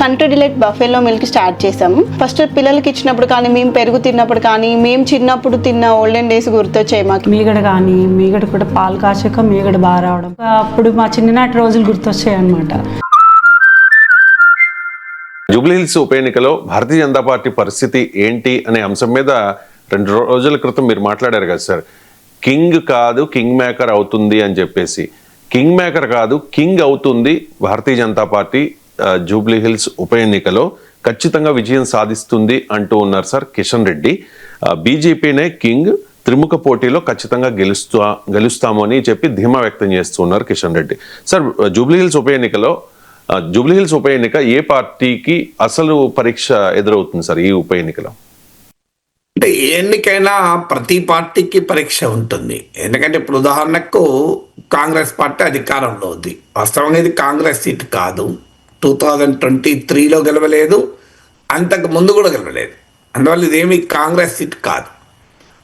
Country Delight buffalo milk start చేసాము first పిల్లలకి ఇచ్చినప్పుడు కానీ మేము పెరుగు తిన్నప్పుడు కానీ మేము చిన్నప్పుడు తిన్న ఓల్డెన్ డేస్ గుర్తొచ్చాయి మాకు. మీగడ కానీ మీగడ కూడా పాలు కాచాక మీగడ బాగా రావడం. అప్పుడు మా చిన్ననాటి రోజులు గుర్తొచ్చాయి అనమాట జూబ్లీహిల్స్ ఉప ఎన్నికలో భారతీయ జనతా పార్టీ పరిస్థితి ఏంటి అనే అంశం మీద రెండు రోజుల క్రితం మీరు మాట్లాడారు కదా సార్. కింగ్ కాదు కింగ్ మేకర్ అవుతుంది అని చెప్పేసి. కింగ్ మేకర్ కాదు కింగ్ అవుతుంది Bharatiya Janata Party Jubilee Hills ఉప ఎన్నికలో ఖచ్చితంగా విజయం సాధిస్తుంది అంటూ ఉన్నారు సార్ కిషన్ రెడ్డి. బీజేపీనే కింగ్ త్రిముఖ పోటీలో ఖచ్చితంగా గెలుస్తా గెలుస్తాము అని చెప్పి ధీమా వ్యక్తం చేస్తున్నారు కిషన్ రెడ్డి. సార్ జూబ్లీ హిల్స్ ఉప ఎన్నికలో జూబ్లీహిల్స్ జూబ్లీ హిల్స్ ఉప ఎన్నిక ఏ పార్టీకి అసలు పరీక్ష ఎదురవుతుంది సార్ ఈ ఉప ఎన్నికలో? అంటే ఎన్నికైనా ప్రతి పార్టీకి పరీక్ష ఉంటుంది. ఎందుకంటే ఇప్పుడు ఉదాహరణకు కాంగ్రెస్ పార్టీ అధికారంలో ఉంది. వాస్తవంగా ఇది కాంగ్రెస్ సీట్ కాదు. టూ థౌజండ్ ట్వంటీ త్రీలో గెలవలేదు అంతకు ముందు కూడా గెలవలేదు. అందువల్ల ఇదేమి కాంగ్రెస్ సీట్ కాదు.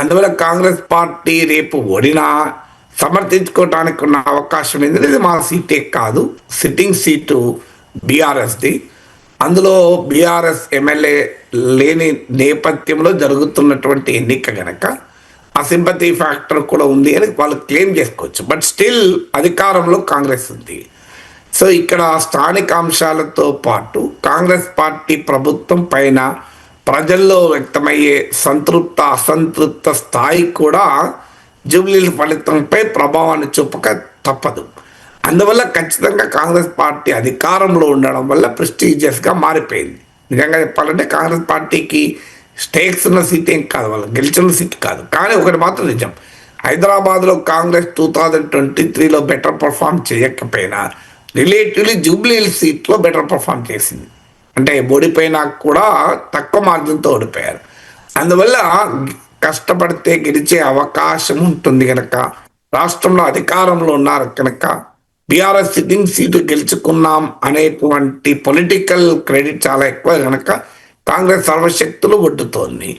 అందువల్ల కాంగ్రెస్ పార్టీ రేపు ఓడినా సమర్థించుకోవడానికి ఉన్న అవకాశం ఏంటంటే ఇది మా సీటే కాదు. సిట్టింగ్ సీటు బీఆర్ఎస్ది. అందులో బీఆర్ఎస్ ఎమ్మెల్యే లేని నేపథ్యంలో జరుగుతున్నటువంటి ఎన్నిక గనక ఆ సింపతి ఫ్యాక్టర్ కూడా ఉంది అని వాళ్ళు క్లెయిమ్ చేసుకోవచ్చు. బట్ స్టిల్ అధికారంలో కాంగ్రెస్ ఉంది. సో ఇక్కడ స్థానిక అంశాలతో పాటు కాంగ్రెస్ పార్టీ ప్రభుత్వం పైన ప్రజల్లో వ్యక్తమయ్యే సంతృప్త అసంతృప్త స్థాయి కూడా జూబ్లీల ఫలితంపై ప్రభావాన్ని చూపక తప్పదు. అందువల్ల ఖచ్చితంగా కాంగ్రెస్ పార్టీ అధికారంలో ఉండడం వల్ల ప్రెస్టీజియస్గా మారిపోయింది. నిజంగా చెప్పాలంటే కాంగ్రెస్ పార్టీకి స్టేక్స్ ఉన్న సీట్ ఏం కాదు వాళ్ళు గెలిచిన సీట్ కాదు. కానీ ఒకటి మాత్రం నిజం. హైదరాబాద్లో కాంగ్రెస్ టూ థౌజండ్ ట్వంటీ త్రీలో బెటర్ పర్ఫామ్ చేయకపోయినా రిలేటివ్లీ జూబ్లీ సీట్లో బెటర్ పర్ఫామ్ చేసింది. అంటే ఓడిపోయినా కూడా తక్కువ మార్జిన్తో ఓడిపోయారు. అందువల్ల కష్టపడితే గెలిచే అవకాశం ఉంటుంది కనుక రాష్ట్రంలో అధికారంలో ఉన్నారు కనుక బీఆర్ఎస్ సిట్టింగ్ సీటు గెలుచుకున్నాం అనేటువంటి పొలిటికల్ క్రెడిట్ చాలా ఎక్కువ కనుక కాంగ్రెస్ సర్వశక్తులు ఒడ్డుతోంది.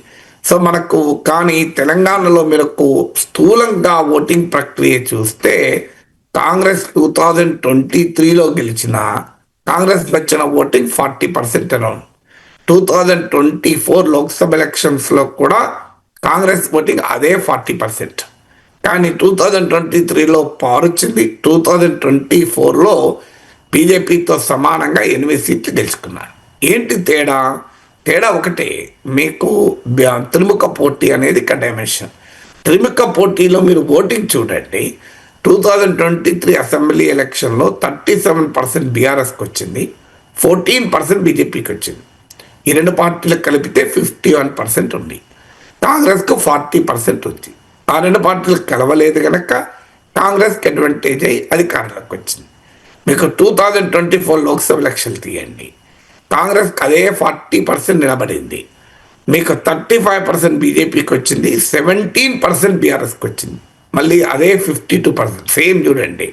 సో మనకు కానీ తెలంగాణలో మనకు స్థూలంగా ఓటింగ్ ప్రక్రియ చూస్తే కాంగ్రెస్ టూ థౌజండ్ ట్వంటీ త్రీలో గెలిచిన కాంగ్రెస్ వచ్చిన voting forty percent around two thousand twenty four Lok Sabha ఎలక్షన్స్లో కూడా కాంగ్రెస్ ఓటింగ్ అదే ఫార్టీ పర్సెంట్. కానీ టూ థౌజండ్ ట్వంటీ త్రీలో పవర్ వచ్చింది టూ థౌజండ్ ట్వంటీ ఫోర్లో బీజేపీతో సమానంగా ఎనిమిది సీట్లు గెలుచుకున్నారు. ఏంటి తేడా? తేడా ఒకటే. మీకు త్రిముఖ పోటీ అనేది ఇక్కడ డైమెన్షన్. త్రిముఖ పోటీలో మీరు ఓటింగ్ చూడండి. Two thousand twenty three assembly ఎలక్షన్లో థర్టీ సెవెన్ పర్సెంట్ బీఆర్ఎస్కి వచ్చింది ఫోర్టీన్ పర్సెంట్ బీజేపీకి వచ్చింది ఈ రెండు పార్టీలకు కలిపితే ఫిఫ్టీ వన్ పర్సెంట్ ఉంది. కాంగ్రెస్కు ఫార్టీ పర్సెంట్ ఉంది. ఆ రెండు పార్టీలు కలవలేదు కనుక కాంగ్రెస్కి అడ్వాంటేజ్ అయ్యి అధికారంలోకి వచ్చింది. మీకు two thousand twenty four Lok Sabha ఎలక్షన్లు తీయండి. కాంగ్రెస్కి అదే ఫార్టీ పర్సెంట్ నిలబడింది. మీకు థర్టీ ఫైవ్ పర్సెంట్ బీజేపీకి వచ్చింది సెవెంటీన్ పర్సెంట్ బీఆర్ఎస్కి వచ్చింది మళ్ళీ అదే ఫిఫ్టీ టూ పర్సెంట్ సేమ్ చూడండి.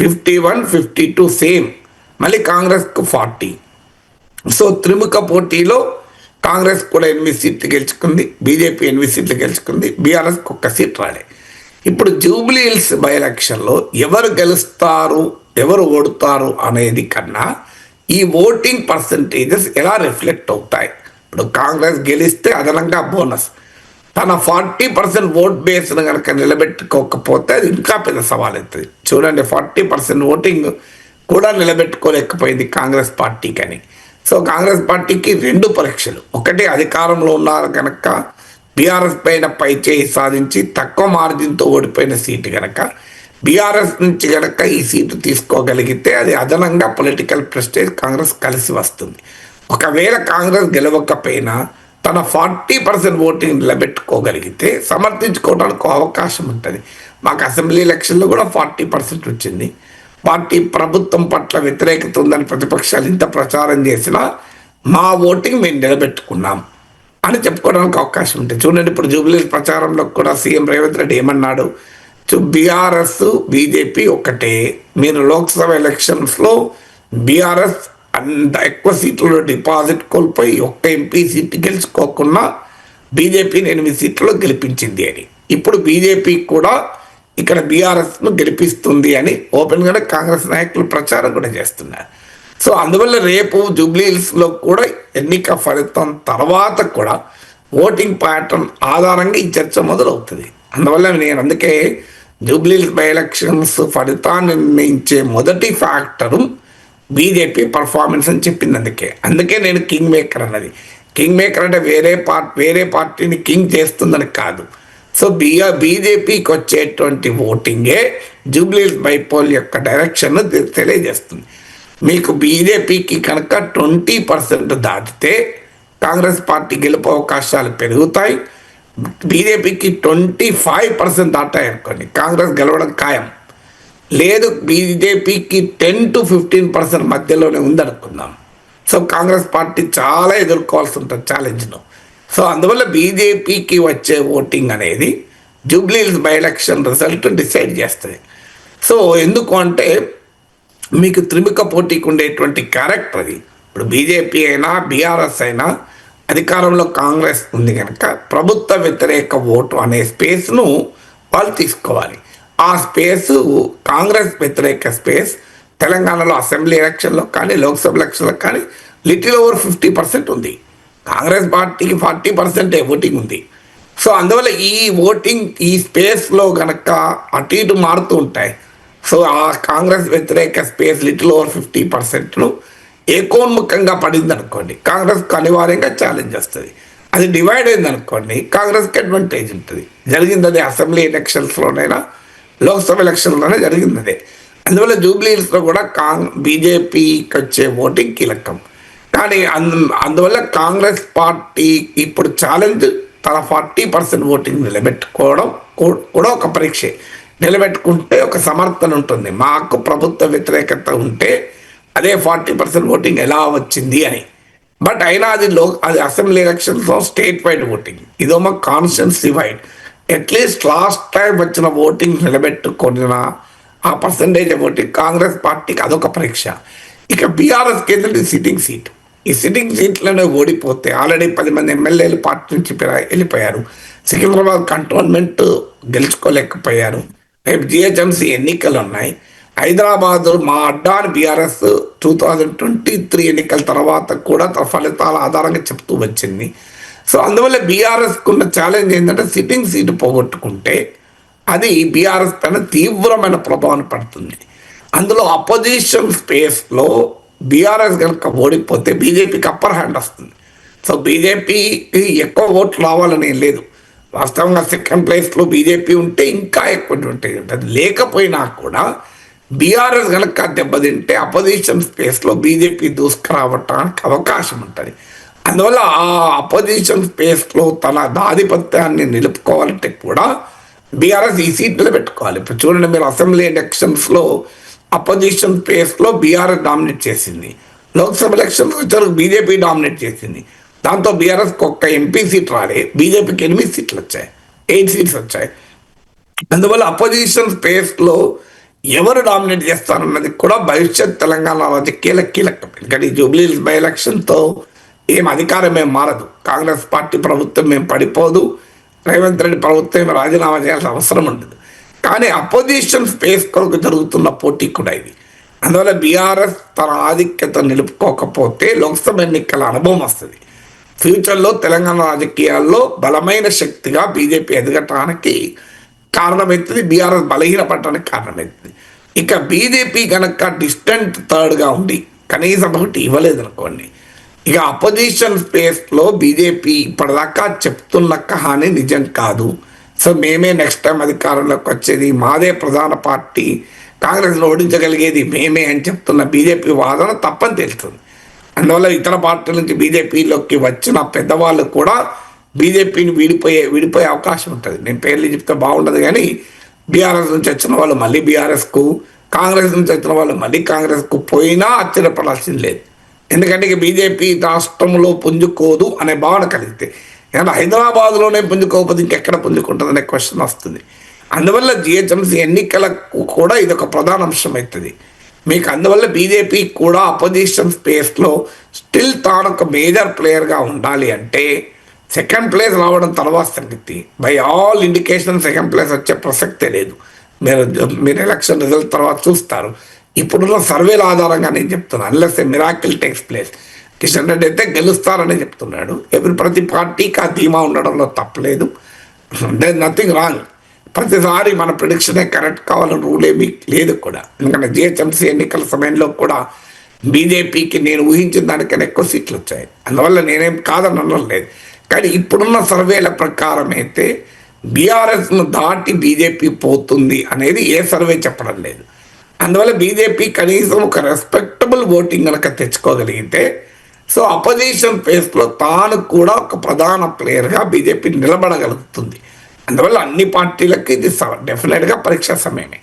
Fifty one fifty two same మళ్ళీ కాంగ్రెస్కు ఫార్టీ సో త్రిముఖ పోటీలో కాంగ్రెస్ కూడా ఎనిమిది సీట్లు గెలుచుకుంది. బీజేపీ ఎనిమిది సీట్లు గెలుచుకుంది. బీఆర్ఎస్కి ఒక్క సీట్ రాలే. ఇప్పుడు జూబ్లీ హిల్స్ బై ఎలక్షన్లో ఎవరు గెలుస్తారు ఎవరు ఓడుతారు అనేది కన్నా ఈ ఓటింగ్ పర్సంటేజెస్ ఎలా రిఫ్లెక్ట్ అవుతాయి? ఇప్పుడు కాంగ్రెస్ గెలిస్తే అదనంగా బోనస్. తన ఫార్టీ పర్సెంట్ ఓట్ బేస్ను కనుక నిలబెట్టుకోకపోతే అది ఇంకా పెద్ద సవాల్ అవుతుంది. చూడండి ఫార్టీ పర్సెంట్ ఓటింగ్ కూడా నిలబెట్టుకోలేకపోయింది కాంగ్రెస్ పార్టీకి అని సో కాంగ్రెస్ పార్టీకి రెండు పరీక్షలు. ఒకటి అధికారంలో ఉన్నారు కనుక బీఆర్ఎస్ పైన పై చేయి సాధించి తక్కువ మార్జిన్తో ఓడిపోయిన సీటు కనుక బీఆర్ఎస్ నుంచి కనుక ఈ సీటు తీసుకోగలిగితే అది అదనంగా పొలిటికల్ ప్రెస్టేజ్ కాంగ్రెస్ కలిసి వస్తుంది. ఒకవేళ కాంగ్రెస్ గెలవకపోయినా తన ఫార్టీ పర్సెంట్ ఓటింగ్ నిలబెట్టుకోగలిగితే సమర్థించుకోవడానికి అవకాశం ఉంటుంది. మాకు అసెంబ్లీ ఎలక్షన్లో కూడా ఫార్టీ పర్సెంట్ వచ్చింది. పార్టీ ప్రభుత్వం పట్ల వ్యతిరేకత ఉందని ప్రతిపక్షాలు ఇంత ప్రచారం చేసినా మా ఓటింగ్ మేము నిలబెట్టుకున్నాం అని చెప్పుకోవడానికి అవకాశం ఉంటుంది. చూడండి ఇప్పుడు జూబ్లీ ప్రచారంలో కూడా సీఎం రేవంత్ రెడ్డి ఏమన్నాడు? బీఆర్ఎస్ బీజేపీ ఒక్కటే. మీరు లోక్సభ ఎలక్షన్స్లో బీఆర్ఎస్ అంత ఎక్కువ సీట్లు డిపాజిట్ కోల్పోయి ఒక్క ఎంపీ సీట్ గెలుచుకోకుండా బీజేపీని ఎనిమిది సీట్లలో గెలిపించింది అని. ఇప్పుడు బీజేపీ కూడా ఇక్కడ బీఆర్ఎస్ను గెలిపిస్తుంది అని ఓపెన్గానే కాంగ్రెస్ నాయకులు ప్రచారం కూడా చేస్తున్నారు. సో అందువల్ల రేపు జూబ్లీహిల్స్లో కూడా ఎన్నిక ఫలితం తర్వాత కూడా ఓటింగ్ ప్యాటర్న్ ఆధారంగా ఈ చర్చ మొదలవుతుంది. అందువల్ల నేను అందుకే జూబ్లీహిల్స్ బై ఎలక్షన్స్ ఫలితాన్ని నిర్ణయించే మొదటి ఫ్యాక్టరు బీజేపీ పర్ఫార్మెన్స్ అని చెప్పింది అందుకే. అందుకే నేను కింగ్ మేకర్ అన్నది. కింగ్ మేకర్ అంటే వేరే పార్ వేరే పార్టీని కింగ్ చేస్తుందని కాదు. సో బిఆర్ బీజేపీకి వచ్చేటువంటి ఓటింగే జూబ్లీస్ బైపోల్ యొక్క డైరెక్షన్ తెలియజేస్తుంది. మీకు బీజేపీకి కనుక ట్వంటీ పర్సెంట్ దాటితే కాంగ్రెస్ పార్టీ గెలుపు అవకాశాలు పెరుగుతాయి. బీజేపీకి ట్వంటీ ఫైవ్ పర్సెంట్ దాటాయి అనుకోండి కాంగ్రెస్ గెలవడం ఖాయం. లేదు బీజేపీకి టెన్ టు ఫిఫ్టీన్ పర్సెంట్ మధ్యలోనే ఉందనుకుందాం. సో కాంగ్రెస్ పార్టీ చాలా ఎదుర్కోవాల్సి ఉంటుంది ఛాలెంజ్ను సో అందువల్ల బీజేపీకి వచ్చే ఓటింగ్ అనేది Jubilee's by election result decide చేస్తుంది. సో ఎందుకు అంటే మీకు త్రిముఖ పోటీకి ఉండేటువంటి క్యారెక్టర్ అది. ఇప్పుడు బీజేపీ అయినా బీఆర్ఎస్ అయినా అధికారంలో కాంగ్రెస్ ఉంది కనుక ప్రభుత్వ వ్యతిరేక ఓటు అనే స్పేస్ను వాళ్ళు తీసుకోవాలి. ఆ స్పేసు కాంగ్రెస్ వ్యతిరేక స్పేస్ తెలంగాణలో అసెంబ్లీ ఎలక్షన్లో కానీ లోక్సభ ఎలక్షన్లో కానీ లిటిల్ ఓవర్ ఫిఫ్టీ పర్సెంట్ ఉంది. కాంగ్రెస్ పార్టీకి ఫార్టీ పర్సెంటే ఓటింగ్ ఉంది. సో అందువల్ల ఈ ఓటింగ్ ఈ స్పేస్లో కనుక అటు ఇటు మారుతూ ఉంటాయి. సో ఆ కాంగ్రెస్ వ్యతిరేక స్పేస్ లిటిల్ ఓవర్ ఫిఫ్టీ పర్సెంట్ను ఏకోన్ముఖంగా పడింది అనుకోండి కాంగ్రెస్కి అనివార్యంగా ఛాలెంజ్ వస్తుంది. అది డివైడ్ అయింది అనుకోండి కాంగ్రెస్కి అడ్వాంటేజ్ ఉంటుంది. జరిగింది అది అసెంబ్లీ ఎలక్షన్స్లోనైనా లోక్సభ ఎలక్షన్లోనే జరిగింది అదే అందువల్ల జూబ్లీహిల్స్లో కూడా కాంగ్ బీజేపీకి వచ్చే ఓటింగ్ కీలకం. కానీ అందు అందువల్ల కాంగ్రెస్ పార్టీ ఇప్పుడు ఛాలెంజ్ తన ఫార్టీ పర్సెంట్ ఓటింగ్ నిలబెట్టుకోవడం కూడా ఒక పరీక్షే. నిలబెట్టుకుంటే ఒక సమర్థన ఉంటుంది. మాకు ప్రభుత్వ వ్యతిరేకత ఉంటే అదే ఫార్టీ పర్సెంట్ ఓటింగ్ ఎలా వచ్చింది అని. బట్ అయినా అది లో అది అసెంబ్లీ ఎలక్షన్స్లో స్టేట్ వైడ్ ఓటింగ్. ఇదేమో constituency wide. At least last time వచ్చిన ఓటింగ్ నిలబెట్టుకున్న ఆ పర్సంటేజ్ ఓటింగ్ కాంగ్రెస్ పార్టీకి అదొక పరీక్ష. ఇక బీఆర్ఎస్ కేంద్రం సిట్టింగ్ సీట్ ఈ సిట్టింగ్ సీట్లోనే ఓడిపోతే ఆల్రెడీ పది మంది ఎమ్మెల్యేలు పార్టీ నుంచి వెళ్ళిపోయారు. సికింద్రాబాద్ కంటోన్మెంట్ గెలుచుకోలేకపోయారు. రేపు జిహెచ్ఎంసీ ఎన్నికలు ఉన్నాయి హైదరాబాద్ మా అడ్డాని BRS two thousand twenty three ఎన్నికల తర్వాత కూడా తన ఫలితాల ఆధారంగా చెప్తూ వచ్చింది. సో అందువల్ల బీఆర్ఎస్కు ఉన్న ఛాలెంజ్ ఏంటంటే సిట్టింగ్ సీటు పోగొట్టుకుంటే అది బీఆర్ఎస్ పైన తీవ్రమైన ప్రభావం పడుతుంది. అందులో అపోజిషన్ స్పేస్లో బీఆర్ఎస్ కనుక ఓడిపోతే బీజేపీకి అప్పర్ హ్యాండ్ వస్తుంది. సో బీజేపీకి ఎక్కువ ఓట్లు రావాలని ఏం లేదు. వాస్తవంగా సెకండ్ ప్లేస్లో బీజేపీ ఉంటే ఇంకా ఎక్కువ ఉంటాయి. అది లేకపోయినా కూడా బీఆర్ఎస్ కనుక దెబ్బతింటే అపోజిషన్ స్పేస్లో బీజేపీ దూసుకురావటానికి అవకాశం ఉంటుంది. అందువల్ల ఆ అపోజిషన్ స్పేస్లో తన ఆధిపత్యాన్ని నిలుపుకోవాలంటే కూడా బీఆర్ఎస్ ఈ సీట్లు పెట్టుకోవాలి. ఇప్పుడు చూడండి మీరు అసెంబ్లీ ఎలక్షన్స్లో అపోజిషన్ స్పేస్లో బీఆర్ఎస్ డామినేట్ చేసింది. లోక్సభ ఎలక్షన్స్ వచ్చారు బీజేపీ డామినేట్ చేసింది. దాంతో బీఆర్ఎస్కి ఒక్క ఎంపీ సీట్ రాలే. బీజేపీకి ఎనిమిది సీట్లు వచ్చాయి. ఎయిట్ సీట్స్ వచ్చాయి. అందువల్ల అపోజిషన్ స్పేస్లో ఎవరు డామినేట్ చేస్తారన్నది కూడా భవిష్యత్ తెలంగాణ రాజకీయాల కీలకం ఎందుకంటే ఈ బై ఎలక్షన్తో ఏం అధికారం మారదు. కాంగ్రెస్ పార్టీ ప్రభుత్వం మేము పడిపోదు. రేవంత్ రెడ్డి ప్రభుత్వం రాజీనామా చేయాల్సిన అవసరం ఉండదు. కానీ అపోజిషన్ స్పేస్ కొరకు జరుగుతున్న పోటీ కూడా ఇది. అందువల్ల బీఆర్ఎస్ తన ఆధిక్యత నిలుపుకోకపోతే లోక్సభ ఎన్నికల అనుభవం వస్తుంది. ఫ్యూచర్లో తెలంగాణ రాజకీయాల్లో బలమైన శక్తిగా బీజేపీ ఎదగటానికి కారణమవుతుంది బీఆర్ఎస్ బలహీనపడటానికి కారణమవుతుంది ఇక బీజేపీ కనుక డిస్టెంట్ థర్డ్గా ఉండి కనీసం ఒకటి ఇవ్వలేదు అనుకోండి ఇక అపోజిషన్ స్పేస్లో బీజేపీ ఇప్పటిదాకా చెప్తున్న కహాని నిజం కాదు. సో మేమే నెక్స్ట్ టైం అధికారంలోకి వచ్చేది మాదే ప్రధాన పార్టీ కాంగ్రెస్లో ఓడించగలిగేది మేమే అని చెప్తున్న బీజేపీ వాదన తప్పని తెలుస్తుంది. అందువల్ల ఇతర పార్టీల నుంచి బీజేపీలోకి వచ్చిన పెద్దవాళ్ళు కూడా బీజేపీని విడిపోయే విడిపోయే అవకాశం ఉంటుంది. నేను పేర్లు చెప్తే బాగుండదు కానీ బీఆర్ఎస్ నుంచి వచ్చిన వాళ్ళు మళ్ళీ బీఆర్ఎస్కు కాంగ్రెస్ నుంచి వచ్చిన వాళ్ళు మళ్ళీ కాంగ్రెస్కు పోయినా ఆశ్చర్యపడాల్సింది లేదు. ఎందుకంటే ఇక బీజేపీ రాష్ట్రంలో పుంజుకోదు అనే భావన కలిగితే. ఎందుకంటే హైదరాబాద్లోనే పుంజుకోకపోతే ఇంకెక్కడ పుంజుకుంటుంది అనే క్వశ్చన్ వస్తుంది. అందువల్ల జిహెచ్ఎంసీ ఎన్నికలకు కూడా ఇది ఒక ప్రధాన అంశం అవుతుంది. మీకు అందువల్ల బీజేపీ కూడా అపోజిషన్ స్పేస్లో స్టిల్ తాను ఒక మేజర్ ప్లేయర్గా ఉండాలి అంటే సెకండ్ ప్లేస్ రావడం తర్వాత సంగతి. By all indication second place వచ్చే ప్రసక్తే లేదు. మీరు మీరు ఎలక్షన్ రిజల్ట్ తర్వాత చూస్తారు. ఇప్పుడున్న సర్వేల ఆధారంగా నేను చెప్తున్నాను unless a miracle takes place Kishan Reddy అయితే గెలుస్తారని చెప్తున్నాడు. ఎవరి ప్రతి పార్టీకి ఆ ధీమా ఉండడంలో తప్పలేదు. దే నథింగ్ రాంగ్ ప్రతిసారి మన ప్రిడిక్షనే కరెక్ట్ కావాలని రూల్ ఏమీ లేదు కూడా. ఎందుకంటే జిహెచ్ఎంసీ ఎన్నికల సమయంలో కూడా బీజేపీకి నేను ఊహించిన దానికన్నా ఎక్కువ సీట్లు వచ్చాయి. అందువల్ల నేనేం కాదని అనడం లేదు. కానీ ఇప్పుడున్న సర్వేల ప్రకారం అయితే బీఆర్ఎస్ను దాటి బీజేపీ పోతుంది అనేది ఏ సర్వే చెప్పడం లేదు. అందువల్ల బీజేపీ కనీసం ఒక రెస్పెక్టబుల్ ఓటింగ్ కనుక తెచ్చుకోగలిగితే సో అపోజిషన్ ఫేస్లో తాను కూడా ఒక ప్రధాన ప్లేయర్గా బీజేపీ నిలబడగలుగుతుంది. అందువల్ల అన్ని పార్టీలకు ఇది డెఫినెట్గా పరీక్ష సమయమే.